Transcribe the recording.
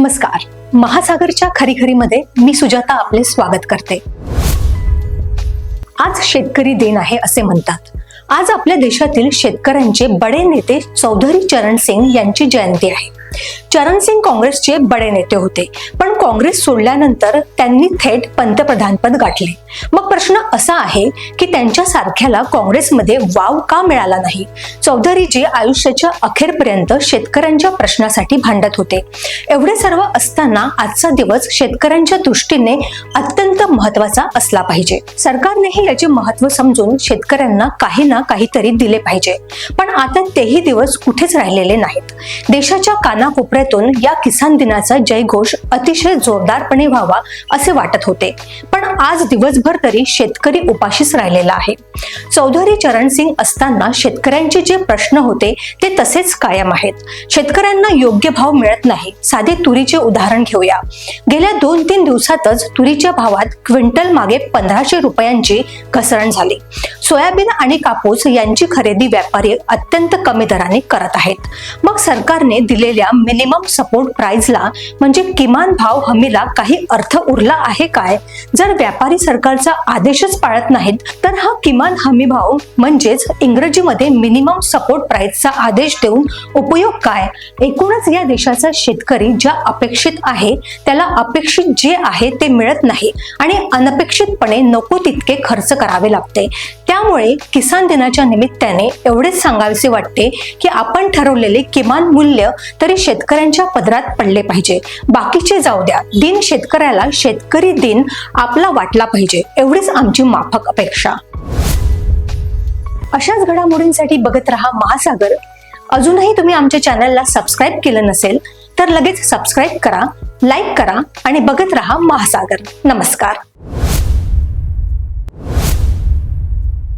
नमस्कार. महासागरच्या खरीखरीमध्ये मी सुजाता आपले स्वागत करते. आज शेतकरी दिन आहे असे म्हणतात. आज आपल्या देशातील शेतकऱ्यांचे बडे नेते चौधरी चरण सिंग यांची जयंती आहे. चरण सिंग काँग्रेसचे बडे नेते होते पण काँग्रेस सोडल्यानंतर त्यांनी थेट पंतप्रधानपद गाठले. मग प्रश्न असा आहे की त्यांच्या सारख्याला काँग्रेसमध्ये वाव का मिळाला नाही? चौधरीजी आयुष्याच्या अखेरपर्यंत शेतकऱ्यांच्या प्रश्नासाठी भांडत होते. एवढे सर्व असताना आजचा दिवस शेतकऱ्यांच्या दृष्टीने अत्यंत महत्त्वाचा असला पाहिजे. सरकारनेही याचे महत्त्व समजून शेतकऱ्यांना काही ना काहीतरी दिले पाहिजे. पण आता तेही दिवस कुठेच राहिलेले नाहीत. देशाच्या कानाकोपऱ्यातून या किसान दिनाचा जयघोष अतिशय जोरदारपणे व्हावा असे वाटत होते. पण आज दिवसभर तरी शेतकरी उपाशीच राहिलेला आहे. चौधरी चरण सिंग असताना शेतकऱ्यांचे जे प्रश्न होते ते तसेच कायम आहेत. शेतकऱ्यांना योग्य भाव मिळत नाही. साधे तुरीचे उदाहरण घेऊया. गेल्या दोन तीन दिवसातच तुरीच्या भावात क्विंटल मागे पंधराशे रुपयांची घसरण झाली. सोयाबीन आणि कापूस यांची खरेदी व्यापारी अत्यंत कमी दराने करत आहेत. मग सरकारने दिलेल्या मिनिमम सपोर्ट प्राइसला म्हणजे किमान भाव हमीला काही अर्थ उरला आहे काय? जर व्यापारी सरकारचा आदेशच पाळत नाहीत तर हा किमान हमी भाव म्हणजेच इंग्रजीमध्ये मिनिमम सपोर्ट प्राइसचा आदेश देऊन उपयोग काय? एकूणच या देशाचा शेतकरी ज्या अपेक्षित आहे त्याला अपेक्षित जे आहे ते मिळत नाही आणि अनपेक्षितपणे नको तितके खर्च करावे लागते. त्यामुळे किसान दिनाच्या निमित्ताने एवढेच सांगावेसे वाटते की आपण ठरवलेले किमान मूल्य तरी शेतकऱ्यांच्या पदरात पडले पाहिजे. बाकीचे जाऊ द्या. दिन शेतकऱ्याला शेतकरी दिन आपला वाटला पाहिजे. एवढीच आमची माफक अपेक्षा. अशाच घडामोडींसाठी बघत रहा महासागर. अजूनही तुम्ही आमच्या चॅनलला सबस्क्राईब केलं नसेल तर लगेच सबस्क्राईब करा लाईक करा आणि बघत रहा महासागर. नमस्कार.